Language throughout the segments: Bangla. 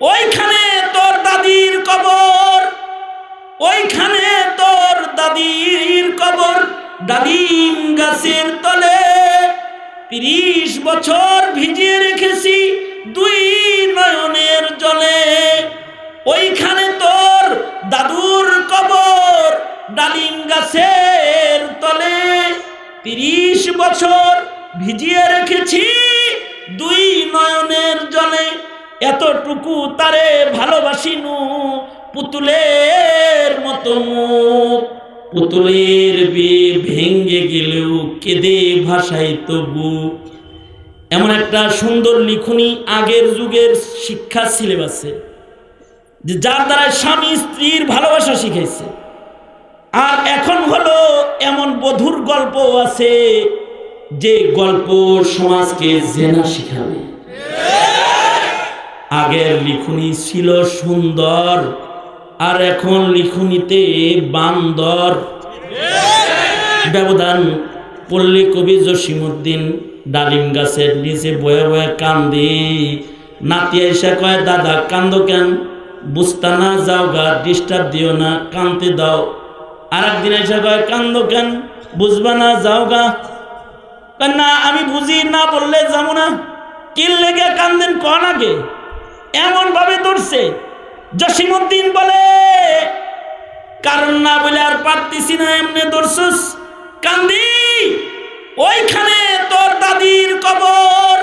ওইখানে তোর দাদির কবর, ওইখানে তোর দাদির কবর। ডালিম গাছের তলে তিরিশ বছর ভিজিয়ে রেখেছি দুই নয়নের জলে। ওইখানে তোর দাদুর কবর, ডালিম গাছের তলে তিরিশ বছর ভিজিয়ে রেখেছি দুই নয়নের জলে। এতটুকু তারে ভালোবাসিনু পুতুলের মতো মুখ। পুতুলের বিয়ে ভেঙ্গে গেলেও কেঁদে ভাষায় তবু। এমন একটা সুন্দর লিখনি আগের যুগের শিক্ষা সিলেবাসে, যে যার দ্বারা স্বামী স্ত্রীর ভালোবাসা শিখাইছে। আর এখন হলো এমন বধুর গল্প আছে, যে গল্প সমাজকে জেনা শিখাবে। আগের লিখুনি ছিল সুন্দর, আর এখন লিখুনিতে বান্দর। ব্যবধান পল্লী কবি জসিমুদ্দিন ডালিম গাছের নিচে বয়ে বয়ে কান্দি। নাতি এসে কয়, দাদা, কান্দ কেন? বুঝতা না, যাও গা, ডিস্টার্ব দিও না, কানতে দাও। আর একদিন এসে কয়, কান্দ কেন? বুঝবা না, যাও গা। না, আমি বুঝি, না বললে যাব না। কিল লেগে কান্দেন, কন আগে? এমন ভাবে ধরছে। জসিমুদ্দিন বলে, কারণ না বলে আর পারতেছি না, এমনি ধরছস। কান্দি, ওইখানে তোর দাদির কবর,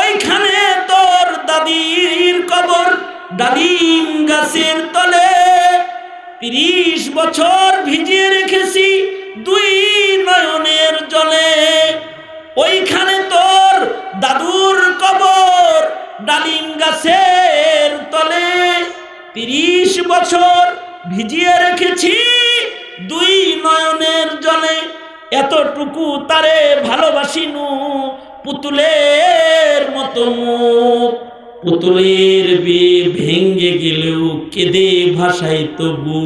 ওইখানে তোর দাদির কবর, ডালিম গাছের তলে তিরিশ বছর ভিজিয়ে রেখেছি দুই নয়নের জলে। ওইখানে তোর দাদুর কবর ডালিম গাছের তলে তিরিশ বছর ভিজিয়ে রেখেছি দুই নয়নের জলে। এতটুকু তারে ভালোবাসিনু পুতুলের মতো মুখ। পুতুলের বিয়ে ভেঙ্গে গেলেও কেঁদে ভাষায় তবু।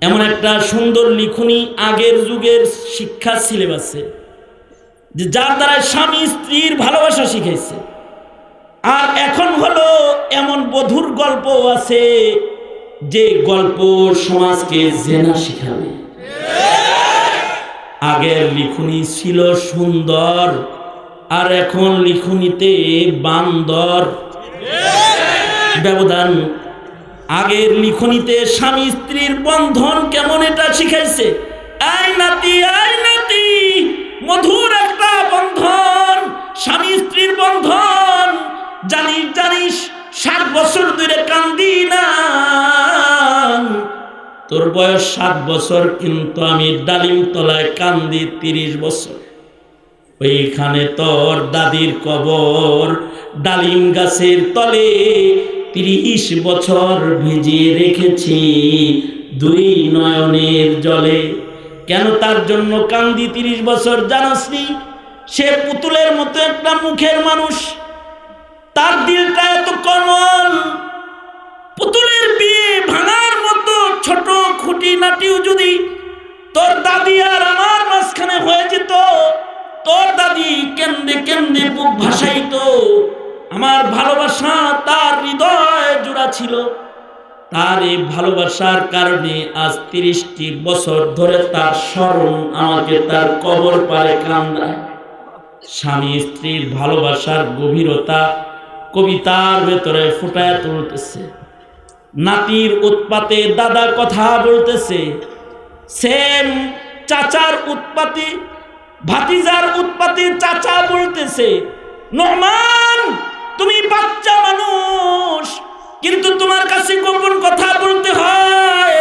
এমন একটা সুন্দর লিখনি আগের যুগের শিক্ষা সিলেবাসে যে যার দ্বারা স্বামী স্ত্রীর ভালোবাসা শিখাইছে। আর এখন হলো এমন বধুর গল্প আছে যে গল্প সমাজকে জেনা শিখাবে। আগের লিখুনি ছিল সুন্দর, আর এখন লিখুনিতে বান্দর। ব্যবধান, আগের লিখনিতে স্বামী স্ত্রীর বন্ধন কেমন এটা শিখাইছে? আই নাতি আই নাতি, মধুর একটা বন্ধন, স্বামী স্ত্রীর বন্ধন জানিস জানিস, সাত বছর ধরে কান্দি না। তোর বয়স সাত বছর, কিন্তু আমি ডালিম তলায় কান্দি তিরিশ বছর। ওইখানে তোর দাদির কবর ডালিম গাছের তলে তিরিশ বছর ভিজিয়ে রেখেছি দুই নয়নের জলে। কেন তার জন্য কান্দি তিরিশ বছর জানাসনি? সে পুতুলের মতো একটা মুখের মানুষ। তার দিলটা এত কমল। পুতুলের বিয়ে ভাঙার মতো ছোট খুঁটি নাটিও যদি তোর দাদি আর আমার মাঝখানে হয়ে যেত, তোর দাদি কেন্দে কেন্দে বুক ভাসাইতো। আমার ভালোবাসা তার হৃদয় জোড়া ছিল। তার এই ভালোবাসার কারণে আজ তিরিশটি বছর ধরে তার স্মরণ আমাকে তার কবর পারে কান্দায় স্বামী স্ত্রীর ভালোবাসার গভীরতা কবিতার ভেতরে ফুটায় তুলতেছে। নাতির উৎপাতে দাদা কথা বলতেছে, সেম চাচার উৎপাতে, ভাতিজার উৎপাতে চাচা বলতেছে নহমান তুমি বাচ্চা মানুষ, কিন্তু তোমার কাছে গোপন কথা বলতে হয়।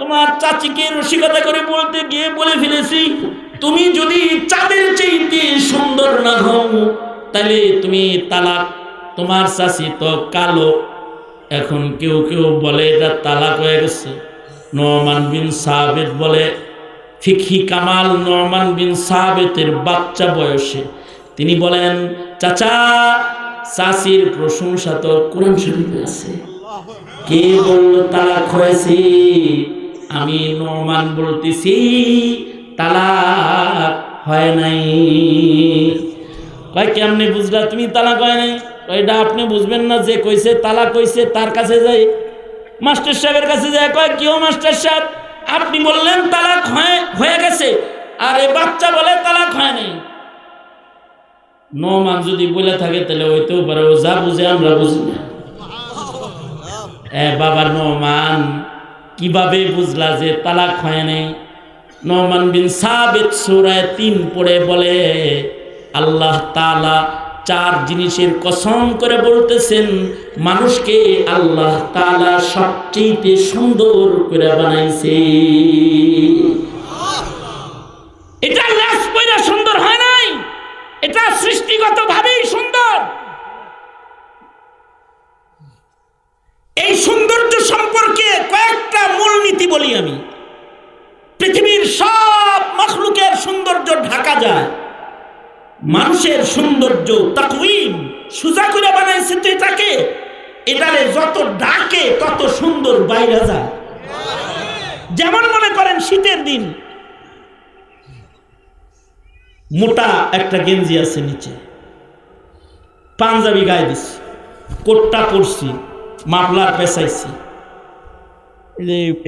তোমার চাচিকে রসিকতা করে বলতে গিয়ে বলে ফেলেছি, তুমি যদি চাঁদের চাইতে সুন্দর না হও তাহলে তুমি তালাক তোমার চাচি তো কালো। এখন কেউ কেউ বলে এটা তালাক হয়ে গেছে। নরমান বিন সাহাবেদ বলে, ফিকহি কামাল নরমান বিন সাহাবেতের বাচ্চা বয়সে। তিনি বলেন, চাচা, চাচির প্রশংসা তো কোরআন শরীফে আছে। কে বলল তালাক হয়েছে? আমি নরমান বলতেছি, তালাক হয় নাই। কয়, কেমনে বুঝলা তুমি তালাক হয় নাই? ওইটা আপনি বুঝবেন না যে কইছে, তালা কইছে, তার কাছে যাই। মাস্টার সাহেবের কাছে যায়, কয় কিও মাস্টার সাহেব? আপনি বললেন তালাক হয়ে গেছে। আর এ বাচ্চা বলে তালাক হয় নাই। নমান যদি বলে থাকে, তাহলে হইতেও পারে। ও যা বুঝে, আমরা বুঝি না। এ বাবার নমান, কীভাবে বুঝলা যে তালাক হয় নাই? নমান বিন সাবেদ সুরায় তিন পড়ে বলে, আল্লাহ তালা চার জিনিসের কসম করে বলতেছেন মানুষকে আল্লাহ তালা সবচেয়ে সুন্দর করে বানাইছে এটা লাশ পয়রা সুন্দর হয় নাই এটা সৃষ্টিগত ভাবেই সুন্দর এই সৌন্দর্য সম্পর্কে কয়েকটা মূলনীতি বলি আমি পৃথিবীর সব মখলুকের সৌন্দর্য ঢাকা যায় মানুষের তাকুইম সুজা করে বানাইছে এটারে যত ডাকে, তত সুন্দর বাইরে যায়। যেমন মনে করেন শীতের দিন, মোটা একটা গেঞ্জি আছে নিচে। পাঞ্জাবি গায়ে দিছি, কোটটা পরছি, মাফলার পেঁচাইছি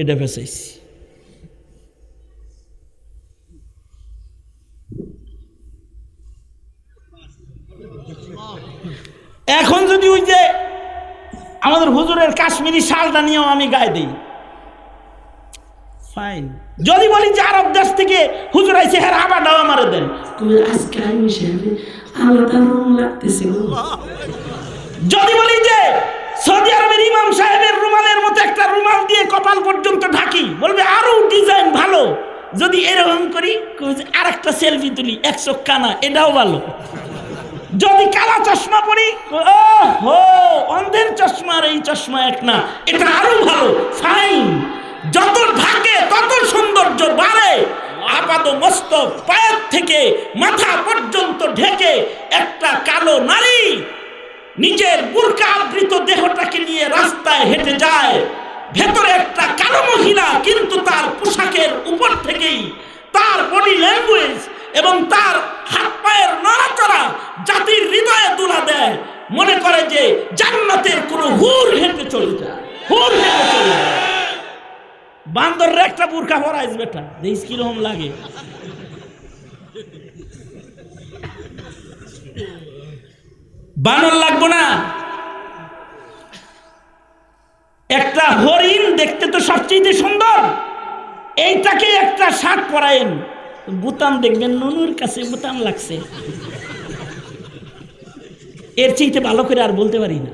এটা পেঁচাইছি। এখন যদি ওই যে আমাদের হুজুরের কাশ্মীরি শালটা নিয়েও আমি গায়ে দিই। ফাইন যদি বলি যে আরব দেশ থেকে হুজুর আইছে হ্যাঁ আবার ডাওয়া মারে দেন আজকে আমি আলাদা রং লাগতেছে। যদি বলি যে সৌদি আরবের ইমাম সাহেবের রুমালের মতো একটা রুমাল দিয়ে কপাল পর্যন্ত ঢাকি বলবে আরও ডিজাইন ভালো। যদি এরকম করি আর একটা সেলফি তুলি একশো কানা এটাও ভালো। যদি কালা চশমা পরি অন্ধের চশমা আর এই চশমা এক না। এটা আরও ভালো ফাইন যত ঢাকে, তত সৌন্দর্য বাড়ে। আপাত মস্তক পায়ের থেকে মাথা পর্যন্ত ঢেকে একটা কালো নারী নিজের বুরকা আবৃত দেহটাকে নিয়ে রাস্তায় হেঁটে যায়। ভেতরে একটা কালো মহিলা কিন্তু তার পোশাকের উপর থেকেই তার বডি ল্যাঙ্গুয়েজ এবং তার হাত পায়ের নড়াচড়া জাতির হৃদয়ে তুলা দেয় মনে করে যে জান্নাতের কোনো হুর হেঁটে চলে যায় হুর হেঁটে চলে যায় বান্দরের একটা বুরকা পরাইস বেটা। দেখিস কীরকম লাগে। বানর লাগবো না। একটা হরিণ দেখতে তো সবচেয়ে সুন্দর। এইটাকে একটা শাক পরায়েন বুতাম দেখবেন, ননুর কাছে বুতাম লাগছে। এর চাইতে ভালো করে আর বলতে পারি না।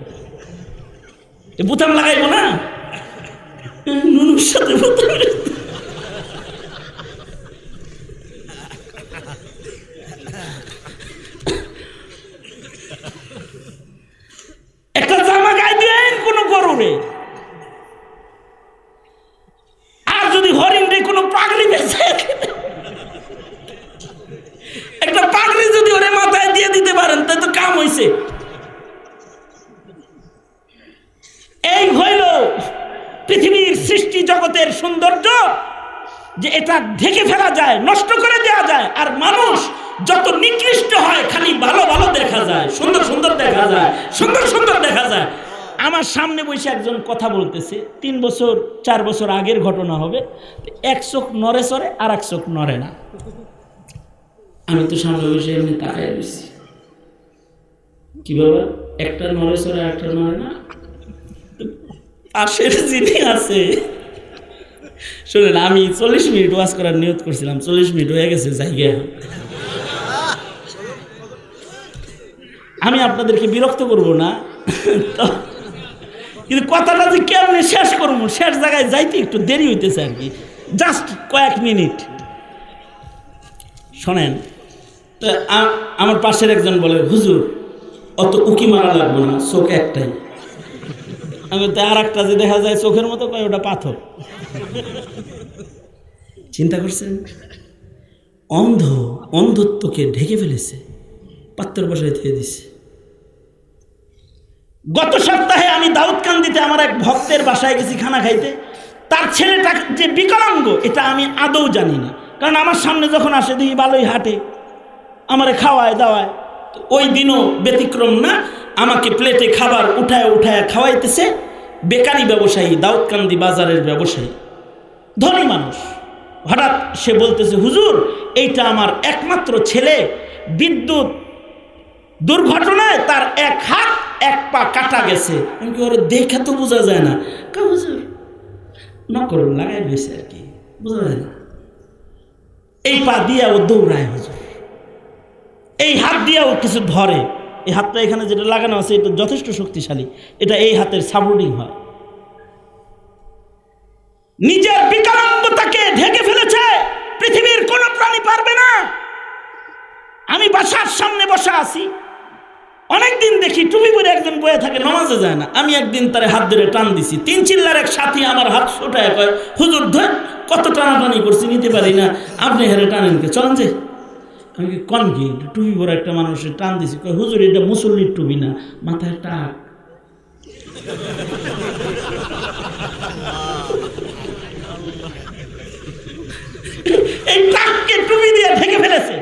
বুতাম লাগাইবো না? নুনুর সাথে একটা জামা গায়ে দিলেন কোনো গরুরে আর যদি হরিণ রে কোনো পাগড়ি বেঁচে একটা পাগড়ি যদি ওরে মাথায় দিয়ে দিতে পারেন তা তো কাম হইছে এই হইল পৃথিবীর সৃষ্টি জগতের সৌন্দর্য যে এটা ঢেকে ফেলা যায়, নষ্ট করে দেওয়া যায়। আর মানুষ যত নিকৃষ্ট হয়, খালি ভালো ভালো দেখা যায়, সুন্দর সুন্দর দেখা যায়, সুন্দর সুন্দর দেখা যায়। আমার সামনে বসে একজন কথা বলতেছে, তিন বছর, চার বছর আগের ঘটনা হবে এক চোখ নড়ে সরে আর এক চোখ নড়ে না। আমি তো সামনে বসে এমনি তাকাই রয়েছি। কি বাবা? একটা নড়ে সরে একটা নড়ে না? পাশের যিনি আছে শুনেন, আমি চল্লিশ মিনিট ওয়াজ করার নিয়ত করছিলাম, চল্লিশ মিনিট হয়ে গেছে জায়গা আমি আপনাদেরকে বিরক্ত করব না। কিন্তু কথাটা যে কেমনি শেষ করব, শেষ জায়গায় যাইতে একটু দেরি হইতেছে আর কি। জাস্ট কয়েক মিনিট। শোনেন, তো আমার পাশের একজন বলে, হুজুর, অত উকি মারা লাগবে না, চোখ একটাই। আমি তো আর একটা যে দেখা যায় চোখের মতো কয়, ওটা পাথর। চিন্তা করছেন? অন্ধ, অন্ধত্বকে ঢেকে ফেলেছে পাত্র বসায় দিয়ে দিছে। গত সপ্তাহে আমি দাউদকান্দিতে আমার এক ভক্তের বাসায় গেছি খানা খাইতে। তার ছেলেটা যে বিকলাঙ্গ, এটা আমি আদৌ জানি না। কারণ আমার সামনে যখন আসে, দেখি ভালোই হাঁটে, আমারে খাওয়ায় দাওয়ায়। ওই দিনও ব্যতিক্রম না আমাকে প্লেটে খাবার উঠায় উঠায় খাওয়াইতেছে, বেকারি ব্যবসায়ী, দাউদকান্দি বাজারের ব্যবসায়ী। ধনী মানুষ। হঠাৎ সে বলতেছে, হুজুর, এইটা আমার একমাত্র ছেলে। বিদ্যুৎ দুর্ঘটনায় তার এক হাত, এক পা কাটা গেছে। আমি ওরে দেখে তো বোঝা যায় না। হুজুর, নকল লাগাই রয়েছে আর কি, বোঝা যায় না। এই পা দিয়া ও দৌড়ায়, হুজুর। এই হাত দিয়া ও কিছু ধরে। এই হাতটা এখানে যেটা লাগানো আছে, এটা যথেষ্ট শক্তিশালী। এটা এই হাতের সাপোর্টিং হয়। নিজের বিকলাঙ্গতাকে ঢেকে ফেলেছে, পৃথিবীর কোন প্রাণী পারবে না। আমি বাসার সামনে বসা আছি। অনেকদিন দেখি টুপি পরে একজন বয়ে থাকে, নমাজে যায় না। আমি একদিন তারে হাত ধরে টান দিছি। তিন চিল্লার এক সাথী আমার হাত ছোটায় কয়, হুজুর ধর, কত টানাটানি করছি, নিতে পারি না। আপনি হেরে টানেন কে? চলেন যে। আমি কি টুপি পরে একটা মানুষের টান দিছি। হুজুর, এটা মুসল্লির টুপি না, মাথায় টাক। এই টাককে টুপি দিয়ে ঢেকে ফেলেছে।